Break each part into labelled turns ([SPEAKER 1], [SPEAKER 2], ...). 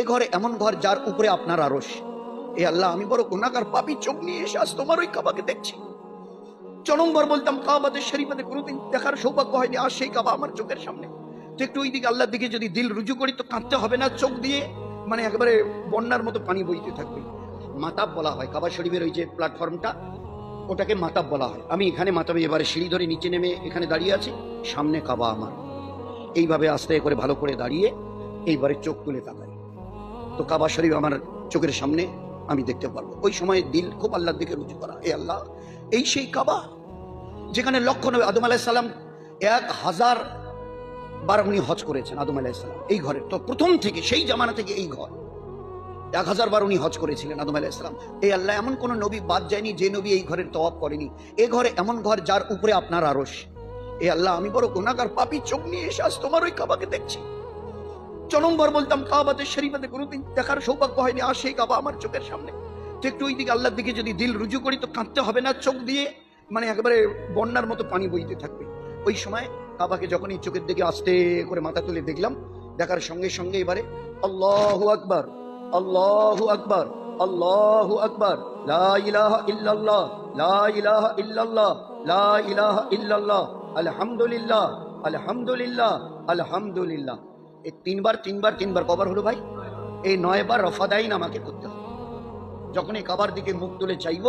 [SPEAKER 1] এ ঘরে এমন ঘর যার উপরে আপনার আরস এ আল্লাহ, আমি বড় গুণাকার পাপি চোখ নিয়ে এসে আজ তোমার ওই কাবাকে দেখছি। চরমবার বলতাম, কাবাতে শরীফাতে কোনোদিন দেখার সৌভাগ্য হয়নি, আর সেই কাবা আমার চোখের সামনে। তো একটু ওই দিকে আল্লাহর দিকে যদি দিল রুজু করি তো কাঁদতে হবে না, চোখ দিয়ে মানে একেবারে বন্যার মতো পানি বইতে থাকবে। মাতাব বলা হয়, কাবা শরীফের ওই যে প্ল্যাটফর্মটা ওটাকে মাতাব বলা হয়। আমি এখানে মাতাবে এবারে সিঁড়ি ধরে নিচে নেমে এখানে দাঁড়িয়ে আছি, সামনে কাবা আমার। এইভাবে আস্তে করে ভালো করে দাঁড়িয়ে এইবারে চোখ তুলে তাকাই। তো কাবা শরীফ আমার চোখের সামনে আমি দেখতে পারব। ওই সময় দিল খুব আল্লাহর দিকে রুজু করা। এ আল্লাহ, এই সেই কাবা যেখানে লক্ষ নবী আদম আলাইসাল্লাম এক হাজার বার উনি হজ করেছেন আদম আলাইসাল্লাম এই ঘরে। তো প্রথম থেকে, সেই জামানা থেকে এই ঘর, এক হাজার বার উনি হজ করেছিলেন আদম আলাইসাল্লাম এই আল্লাহ, এমন কোন নবী বাদ যায়নি যে নবী এই ঘরের তওয়াব করেনি। এ ঘরে এমন ঘর যার উপরে আপনার আরস এ আল্লাহ, আমি বড় গুণাগার পাপি চোখ নিয়ে এসে আজ তোমার ওই কাবাকে দেখছি। চরমবার বলতাম, কাবাতে শরীফাতে কোনোদিন দেখার সৌভাগ্য হয়নি আর সেই কাবা আমার চোখের সামনে। তো একটু ওই দিকে আল্লাহর দিকে যদি দিল রুজু করি তো কাঁদতে হবে না, চোখ দিয়ে মানে একেবারে বন্যার মতো পানি বইতে থাকবে। ওই সময় কাবাকে যখনই চোখের দিকে আস্তে করে মাথা তুলে দেখলাম, দেখার সঙ্গে সঙ্গে এবারে, আল্লাহ আকবার আল্লাহ আকবার আল্লাহ আকবার আলহামদুলিল্লাহ আলহামদুলিল্লাহ আলহামদুলিল্লাহ। এই তিনবার তিনবার তিনবার কবার হলো ভাই। এই নয়বার রফাদাইন আমাকে করতে হবে। যখন এই কাবার দিকে মুখ তুলে চাইব,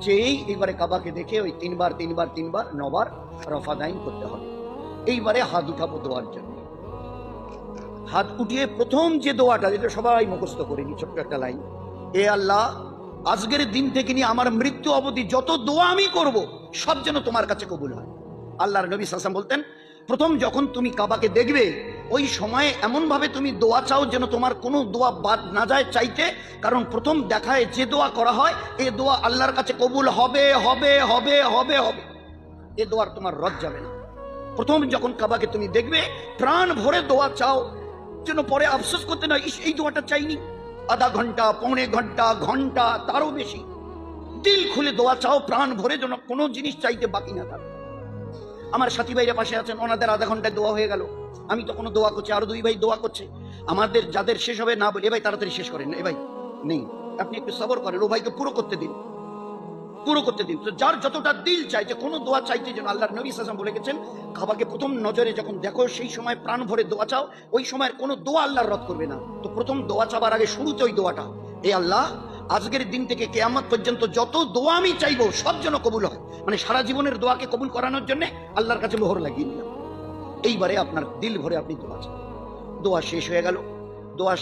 [SPEAKER 1] চেয়েই এইবারে কাবাকে দেখে ওই তিনবার তিনবার তিনবার, নবার রফাদাইন করতে হবে। এইবারে হাত উঠাবো দোয়ার জন্য। হাত উঠিয়ে প্রথম যে দোয়াটা, যেটা সবাই মুখস্থ করে নি, ছোট্ট একটা লাইন। এ আল্লাহ, আজকের দিন থেকে নিয়ে আমার মৃত্যু অবধি যত দোয়া আমি করব, সব যেন তোমার কাছে কবুল হয়। আল্লাহর নবী সাসাম বলতেন, প্রথম যখন তুমি কাবাকে দেখবে ওই সময়ে এমনভাবে তুমি দোয়া চাও যেন তোমার কোনো দোয়া বাদ না যায় চাইতে। কারণ প্রথম দেখায় যে দোয়া করা হয়, এ দোয়া আল্লাহর কাছে কবুল হবে হবে হবে হবে হবে। এ দোয়ার তোমার রদ যাবে না। প্রথম যখন কাবাকে তুমি দেখবে, প্রাণ ভরে দোয়া চাও, যেন পরে আফসোস করতে না, ইস, এই দোয়াটা চাইনি। আধা ঘণ্টা, পৌনে ঘণ্টা ঘণ্টা, তারও বেশি। দিল খুলে দোয়া চাও, প্রাণ ভরে যেন কোনো জিনিস চাইতে বাকি না থাকে। আমার সাথী ভাইরা পাশে আছেন, ওনাদের আধা ঘন্টায় দোয়া হয়ে গেল। আমি তখনও দোয়া করছি, আরও দুই ভাই দোয়া করছে। আমাদের যাদের শেষ হবে, না বলে, এ ভাই তাড়াতাড়ি শেষ করেন, এ ভাই নেই। আপনি একটু সবর করেন, ও ভাইকে পুরো করতে দিন। পুরো করতে দিন। তো যার যতটা দিল চাই, যে কোনো দোয়া চাইতে যেন আল্লাহর নবী সাসাম বলে গেছেন খাবাকে প্রথম নজরে যখন দেখো, সেই সময় প্রাণ ভরে দোয়া চাও, ওই সময়ের কোনো দোয়া আল্লাহর রদ করবে না। তো প্রথম দোয়া চাবার আগে শুরুতে ওই দোয়াটা, এ আল্লাহ আজকের দিন থেকে কেয়ামত পর্যন্ত যত দোয়া আমি চাইব, সব যেন কবুল হয়। মানে সারা জীবনের দোয়াকে কবুল করানোর জন্য আল্লাহর কাছে মোহর লাগিয়ে নিলাম এইবারে আপনার দিল ভরে আপনি দোয়া চান। দোয়া শেষ হয়ে গেল। দোয়া